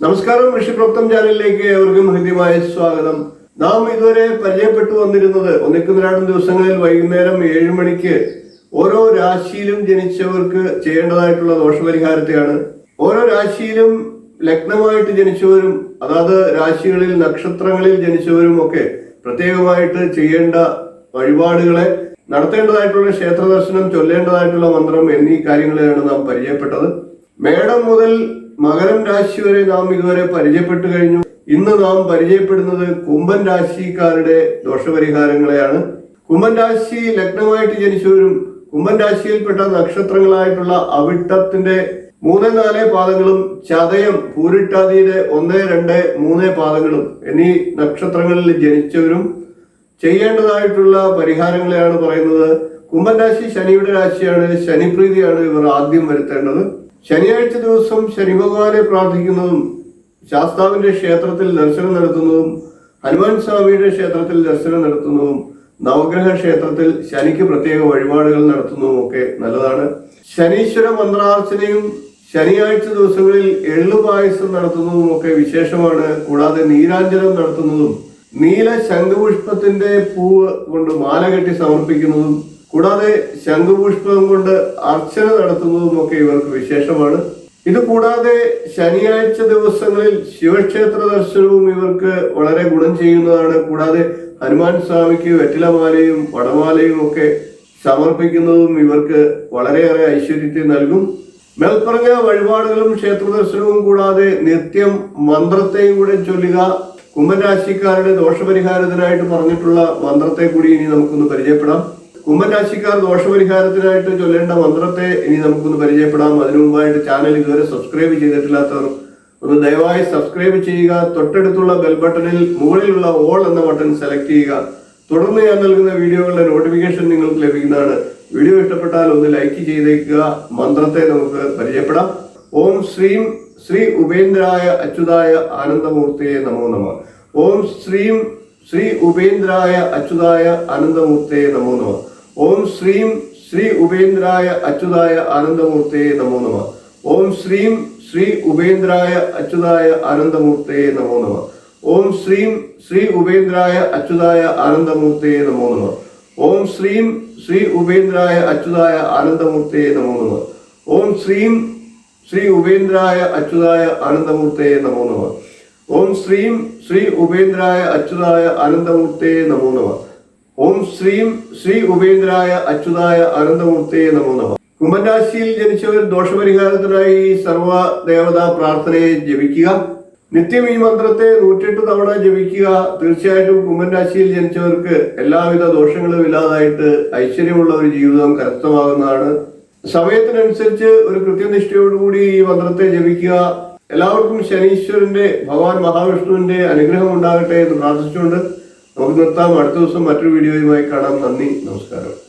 നമസ്കാരം ഋഷിപ്രോക്തം ചാനലിലേക്ക് ഏവർക്കും ഹൃദ്യമായ സ്വാഗതം. നാം ഇതുവരെ പരിചയപ്പെട്ടു വന്നിരുന്നത് ഒന്നിക്കുന്നിരാണ്ടും ദിവസങ്ങളിൽ വൈകുന്നേരം ഏഴ് മണിക്ക് ഓരോ രാശിയിലും ജനിച്ചവർക്ക് ചെയ്യേണ്ടതായിട്ടുള്ള ദോഷപരിഹാരത്തെയാണ്. ഓരോ രാശിയിലും ലഗ്നമായിട്ട് ജനിച്ചവരും അതാത് രാശികളിൽ നക്ഷത്രങ്ങളിൽ ജനിച്ചവരും ഒക്കെ പ്രത്യേകമായിട്ട് ചെയ്യേണ്ട വഴിപാടുകളെ നടത്തേണ്ടതായിട്ടുള്ള ക്ഷേത്ര ദർശനം ചൊല്ലേണ്ടതായിട്ടുള്ള മന്ത്രം എന്നീ കാര്യങ്ങളെയാണ് നാം പരിചയപ്പെട്ടത്. മേടം മുതൽ മകരം രാശി വരെ നാം ഇതുവരെ പരിചയപ്പെട്ടു കഴിഞ്ഞു. ഇന്ന് നാം പരിചയപ്പെടുന്നത് കുംഭൻ രാശിക്കാരുടെ ദോഷപരിഹാരങ്ങളെയാണ്. കുംഭൻ രാശി ലഗ്നമായിട്ട് ജനിച്ചവരും കുംഭൻ രാശിയിൽപ്പെട്ട നക്ഷത്രങ്ങളായിട്ടുള്ള അവിട്ടത്തിന്റെ മൂന്ന് നാല് പാദങ്ങളും ചതയം പൂരിട്ടാതിയുടെ ഒന്ന് രണ്ട് മൂന്ന് പാദങ്ങളും എന്നീ നക്ഷത്രങ്ങളിൽ ജനിച്ചവരും ചെയ്യേണ്ടതായിട്ടുള്ള പരിഹാരങ്ങളെയാണ് പറയുന്നത്. കുംഭൻ രാശി ശനിയുടെ രാശിയാണ്. ശനിപ്രീതിയാണ് ഇവർ ആദ്യം വരുത്തേണ്ടത്. ശനിയാഴ്ച ദിവസം ശനി ഭഗവാനെ പ്രാർത്ഥിക്കുന്നതും ശാസ്താവിന്റെ ക്ഷേത്രത്തിൽ ദർശനം നടത്തുന്നതും ഹനുമാൻ സ്വാമിയുടെ ക്ഷേത്രത്തിൽ ദർശനം നടത്തുന്നതും നവഗ്രഹ ക്ഷേത്രത്തിൽ ശനിക്ക് പ്രത്യേക വഴിപാടുകൾ നടത്തുന്നതും ഒക്കെ നല്ലതാണ്. ശനീശ്വര മന്ത്രാർച്ചനയും ശനിയാഴ്ച ദിവസങ്ങളിൽ എള്ളു പായസം നടത്തുന്നതും ഒക്കെ വിശേഷമാണ്. കൂടാതെ നീരാഞ്ജനം നടത്തുന്നതും നീല ശംഖുപുഷ്പത്തിന്റെ പൂവ് കൊണ്ട് മാല കെട്ടി സമർപ്പിക്കുന്നതും കൂടാതെ ശംഖുപുഷ്പം കൊണ്ട് അർച്ചന നടത്തുന്നതും ഒക്കെ ഇവർക്ക് വിശേഷമാണ്. ഇത് കൂടാതെ ശനിയാഴ്ച ദിവസങ്ങളിൽ ശിവക്ഷേത്ര ദർശനവും ഇവർക്ക് വളരെ ഗുണം ചെയ്യുന്നതാണ്. കൂടാതെ ഹനുമാൻ സ്വാമിക്ക് വെറ്റിലമാലയും വടമാലയും ഒക്കെ സമർപ്പിക്കുന്നതും ഇവർക്ക് വളരെയേറെ ഐശ്വര്യത്തെ നൽകും. മേൽപ്പറഞ്ഞ വഴിപാടുകളും ക്ഷേത്ര ദർശനവും കൂടാതെ നിത്യം മന്ത്രത്തെയും കൂടെ ചൊല്ലുക കുംഭരാശിക്കാരുടെ ദോഷപരിഹാരത്തിനായിട്ട് പറഞ്ഞിട്ടുള്ള മന്ത്രത്തെ കൂടി ഇനി നമുക്കൊന്ന് പരിചയപ്പെടാം. കുംഭരാശിക്കാർ ദോഷപരിഹാരത്തിനായിട്ട് ചൊല്ലേണ്ട മന്ത്രത്തെ ഇനി നമുക്കൊന്ന് പരിചയപ്പെടാം. അതിനു മുമ്പായിട്ട് ചാനൽ ഇതുവരെ സബ്സ്ക്രൈബ് ചെയ്തിട്ടില്ലാത്തവർ ഒന്ന് ദയവായി സബ്സ്ക്രൈബ് ചെയ്യുക. തൊട്ടടുത്തുള്ള ബെൽ ബട്ടണിൽ മുകളിലുള്ള ഓൾ എന്ന ബട്ടൺ സെലക്ട് ചെയ്യുക. തുടർന്ന് ഞാൻ നൽകുന്ന വീഡിയോകളുടെ നോട്ടിഫിക്കേഷൻ നിങ്ങൾക്ക് ലഭിക്കുന്നതാണ്. വീഡിയോ ഇഷ്ടപ്പെട്ടാൽ ഒന്ന് ലൈക്ക് ചെയ്തേക്കുക. മന്ത്രത്തെ നമുക്ക് പരിചയപ്പെടാം. ഓം ശ്രീം ശ്രീ ഉപേന്ദ്രായ അച്യുതായ ആനന്ദമൂർത്തിയെ നമോ നമ. ഓം ശ്രീം ശ്രീ ഉപേന്ദ്രായ അച്യുതായ ആനന്ദമൂർത്തിയെ നമോ നമ. ഓം ശ്രീം ശ്രീ ഉപേന്ദ്രായ അച്യുതായ ആനന്ദമൂർത്തേ നമോ നമ. ഓം ശ്രീം ശ്രീ ഉപേന്ദ്രായ അച്യുതായ ആനന്ദമൂർത്തേ നമോ നമ. ഓം ശ്രീം ശ്രീ ഉപേന്ദ്രായ അച്യുതായ ആനന്ദമൂർത്തേ നമോ നമ. ഓം ശ്രീം ശ്രീ ഉപേന്ദ്രായ അച്യുതായ ആനന്ദമൂർത്തേ നമോ നമ. ഓം ശ്രീം ശ്രീ ഉപേന്ദ്രായ അച്യുതായ ആനന്ദമൂർത്തേ നമോ നമ. ഓം ശ്രീം ശ്രീ ഉപേന്ദ്രായ അച്യുതായ ആനന്ദമൂർത്തേ നമോ നമ. ശ്രീം ശ്രീ ഉപേന്ദ്രായ അച്യുതായ അനന്തമൂർത്തിയെ നമോ നമ. കുംഭരാശിയിൽ ജനിച്ചവർ ദോഷപരിഹാരത്തിനായി സർവ ദേവതാ പ്രാർത്ഥനയെ ജപിക്കുക. നിത്യം ഈ മന്ത്രത്തെ നൂറ്റെട്ട് തവണ ജപിക്കുക. തീർച്ചയായിട്ടും കുംഭരാശിയിൽ ജനിച്ചവർക്ക് എല്ലാവിധ ദോഷങ്ങളും ഇല്ലാതായിട്ട് ഐശ്വര്യമുള്ള ഒരു ജീവിതം കരസ്ഥമാകുന്നതാണ്. സമയത്തിനനുസരിച്ച് ഒരു കൃത്യനിഷ്ഠയോടുകൂടി ഈ മന്ത്രത്തെ ജപിക്കുക. എല്ലാവർക്കും ശനീശ്വരന്റെ ഭഗവാൻ മഹാവിഷ്ണുവിന്റെ അനുഗ്രഹം ഉണ്ടാകട്ടെ എന്ന് പ്രാർത്ഥിച്ചുകൊണ്ട് നമുക്ക് നിർത്താം അടുത്ത ദിവസം മറ്റൊരു വീഡിയോയുമായി കാണാം. നന്ദി. നമസ്കാരം.